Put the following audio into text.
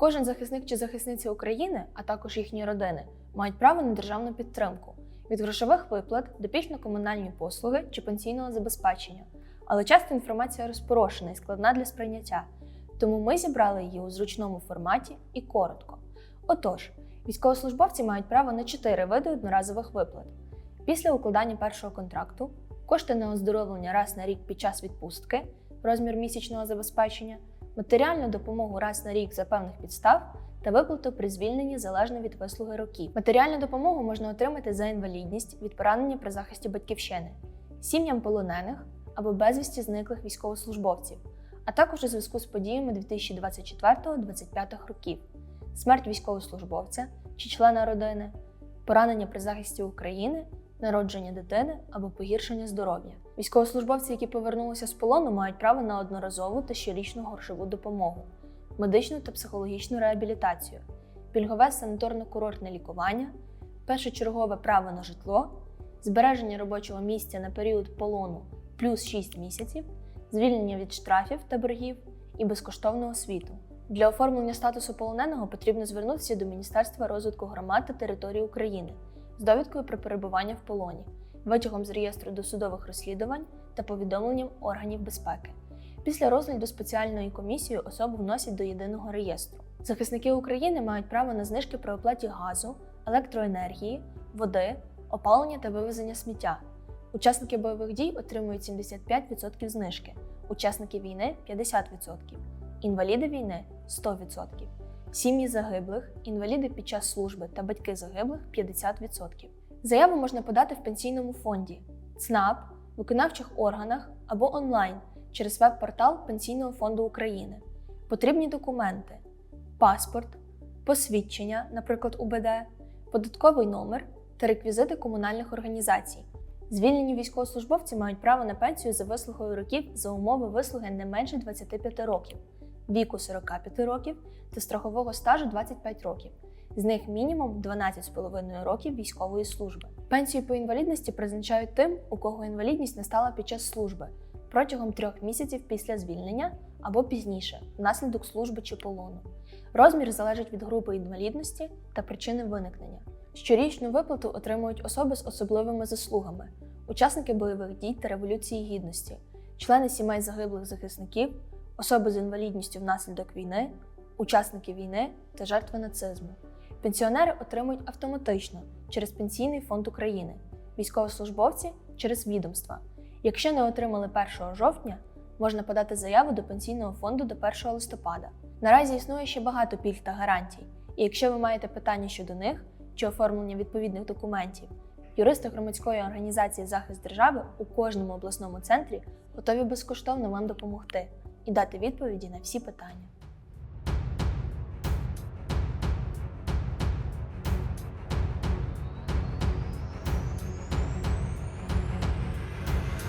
Кожен захисник чи захисниця України, а також їхні родини, мають право на державну підтримку від грошових виплат до пільг на комунальні послуги чи пенсійного забезпечення. Але часто інформація розпорошена і складна для сприйняття, тому ми зібрали її у зручному форматі і коротко. Отож, військовослужбовці мають право на чотири види одноразових виплат. Після укладання першого контракту кошти на оздоровлення раз на рік під час відпустки, розмір місячного забезпечення, матеріальну допомогу раз на рік за певних підстав та виплату при звільненні залежно від вислуги років. Матеріальну допомогу можна отримати за інвалідність від поранення при захисті батьківщини, сім'ям полонених або безвісті зниклих військовослужбовців, а також у зв'язку з подіями 2024-2025 років, смерть військовослужбовця чи члена родини, поранення при захисті України, народження дитини або погіршення здоров'я. Військовослужбовці, які повернулися з полону, мають право на одноразову та щорічну грошову допомогу, медичну та психологічну реабілітацію, пільгове санаторно-курортне лікування, першочергове право на житло, збереження робочого місця на період полону плюс 6 місяців, звільнення від штрафів та боргів і безкоштовну освіту. Для оформлення статусу полоненого потрібно звернутися до Міністерства розвитку громад та територій України з довідкою про перебування в полоні, витягом з реєстру досудових розслідувань та повідомленням органів безпеки. Після розгляду спеціальної комісії особу вносять до єдиного реєстру. Захисники України мають право на знижки при оплаті газу, електроенергії, води, опалення та вивезення сміття. Учасники бойових дій отримують 75% знижки, учасники війни 50%, інваліди війни 100%, сім'ї загиблих, інваліди під час служби та батьки загиблих 50%. Заяву можна подати в пенсійному фонді, ЦНАП, виконавчих органах або онлайн через веб-портал Пенсійного фонду України. Потрібні документи: паспорт, посвідчення, наприклад, УБД, податковий номер та реквізити комунальних організацій. Звільнені військовослужбовці мають право на пенсію за вислугою років за умови вислуги не менше 25 років, віку 45 років та страхового стажу 25 років. З них мінімум 12,5 років військової служби. Пенсію по інвалідності призначають тим, у кого інвалідність настала під час служби протягом трьох місяців після звільнення або пізніше, внаслідок служби чи полону. Розмір залежить від групи інвалідності та причини виникнення. Щорічну виплату отримують особи з особливими заслугами, учасники бойових дій та Революції Гідності, члени сімей загиблих захисників, особи з інвалідністю внаслідок війни, учасники війни та жертви нацизму. Пенсіонери отримують автоматично через Пенсійний фонд України, військовослужбовці через відомства. Якщо не отримали 1 жовтня, можна подати заяву до пенсійного фонду до 1 листопада. Наразі існує ще багато пільг та гарантій, і якщо ви маєте питання щодо них чи оформлення відповідних документів, юристи громадської організації Захист держави у кожному обласному центрі готові безкоштовно вам допомогти і дати відповіді на всі питання.